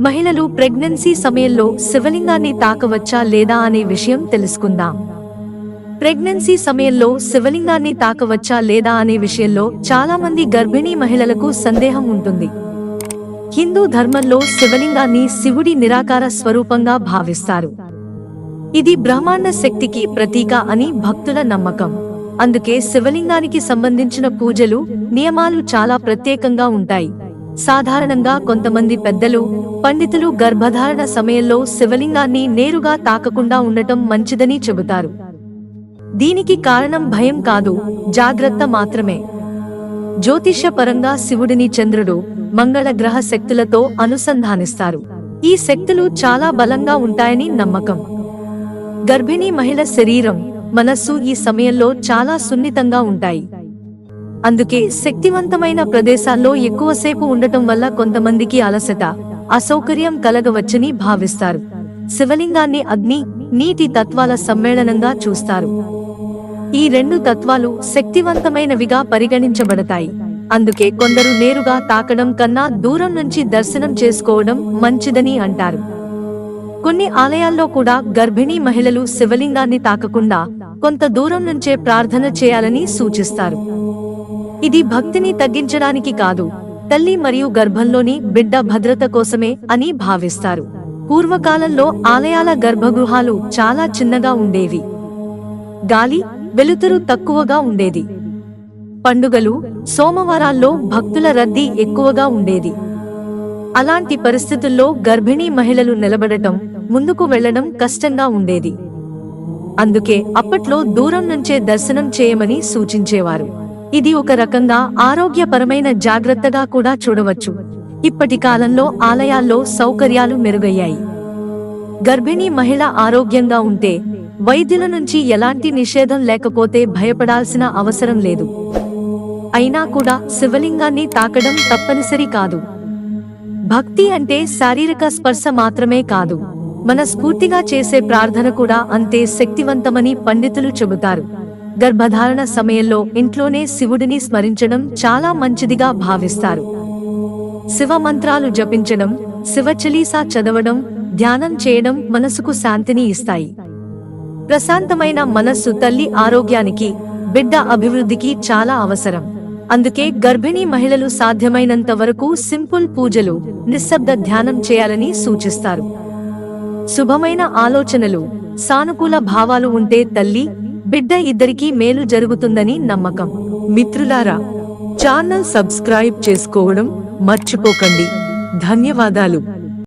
మహిళలు ప్రెగ్నెన్సీ సమయంలో శివలింగాన్ని తాకవచ్చా లేదా అనే విషయం తెలుసుకుందాం. ప్రెగ్నెన్సీ సమయంలో శివలింగాన్ని తాకవచ్చా లేదా అనే విషయంలో చాలామంది గర్భిణీ మహిళలకు సందేహం ఉంటుంది. హిందూ ధర్మంలో శివలింగాన్ని శివుడి నిరాకార స్వరూపంగా భావిస్తారు. ఇది బ్రహ్మాండ శక్తికి ప్రతీక అని భక్తుల నమ్మకం. అందుకే శివలింగానికి సంబంధించిన పూజలు నియమాలు చాలా ప్రత్యేకంగా ఉంటాయి. సాధారణంగా కొంతమంది పెద్దలు పండితులు గర్భధారణ సమయంలో శివలింగాన్ని నేరుగా తాకకుండా ఉండటం మంచిదని చెబుతారు. దీనికి కారణం భయం కాదు జాగ్రత్త మాత్రమే. జ్యోతిష్యపరంగా శివుడిని చంద్రుడు మంగళ గ్రహ శక్తులతో అనుసంధానిస్తారు. ఈ శక్తులు చాలా బలంగా ఉంటాయని నమ్మకం. గర్భిణీ మహిళ శరీరం మనస్సు ఈ సమయంలో చాలా సున్నితంగా ఉంటాయి. అందుకే శక్తివంతమైన ప్రదేశాల్లో ఎక్కువసేపు ఉండటం వల్ల కొంతమందికి అలసట అసౌకర్యం కలగవచ్చని భావిస్తారు. శివలింగాన్ని అగ్ని నీటి తత్వాల సమ్మేళనంగా చూస్తారు. ఈ రెండు తత్వాలు శక్తివంతమైనవిగా పరిగణించబడతాయి. అందుకే కొందరు నేరుగా తాకడం కన్నా దూరం నుంచి దర్శనం చేసుకోవడం మంచిదని అంటారు. కొన్ని ఆలయాల్లో కూడా గర్భిణీ మహిళలు శివలింగాన్ని తాకకుండా కొంత దూరం నుంచే ప్రార్థన చేయాలని సూచిస్తారు. ఇది భక్తిని తగ్గించడానికి కాదు తల్లి మరియు గర్భంలోని బిడ్డ భద్రత కోసమే అని భావిస్తారు. పూర్వకాలంలో ఆలయాల గర్భగృహాలు చాలా చిన్నగా ఉండేవి. గాలి వెలుతురు తక్కువగా ఉండేది. పండుగలు సోమవారాల్లో భక్తుల రద్దీ ఎక్కువగా ఉండేది. అలాంటి పరిస్థితుల్లో గర్భిణీ మహిళలు నిలబడటం ముందుకు వెళ్ళడం కష్టంగా ఉండేది. అందుకే అప్పట్లో దూరం నుంచే దర్శనం చేయమని సూచించేవారు. ఇది ఒక రకంగా ఆరోగ్యపరమైన జాగ్రత్తగా కూడా చూడవచ్చు. ఇప్పటి కాలంలో ఆలయాల్లో సౌకర్యాలు మెరుగయ్యాయి. గర్భిణీ మహిళ ఆరోగ్యంగా ఉంటే వైద్యుల నుంచి ఎలాంటి నిషేధం లేకపోతే భయపడాల్సిన అవసరం లేదు. అయినా కూడా శివలింగాన్ని తాకడం తప్పనిసరి కాదు. భక్తి అంటే శారీరక స్పర్శ మాత్రమే కాదు. మన స్ఫూర్తిగా చేసే ప్రార్థన కూడా అంతే శక్తివంతమని పండితులు చెబుతారు. గర్భధారణ సమయంలో ఇంట్లోనే శివుడిని స్మరించడం చాలా మంచిదిగా భావిస్తారు. శివ మంత్రాలు జపించడం శివ చలీసా చదవడం ధ్యానం చేయడం మనసుకు శాంతిని ఇస్తాయి. ప్రశాంతమైన మనస్సు తల్లి ఆరోగ్యానికి బిడ్డ అభివృద్ధికి చాలా అవసరం. అందుకే గర్భిణీ మహిళలు సాధ్యమైనంత వరకు సింపుల్ పూజలు నిశ్శబ్ద ధ్యానం చేయాలని సూచిస్తారు. శుభమైన ఆలోచనలు సానుకూల భావాలు ఉంటే తల్లి బిడ్డ ఇద్దరికీ మేలు జరుగుతుందని నమ్మకం. మిత్రులారా ఛానల్ సబ్స్క్రైబ్ చేసుకోవడం మర్చిపోకండి. ధన్యవాదాలు.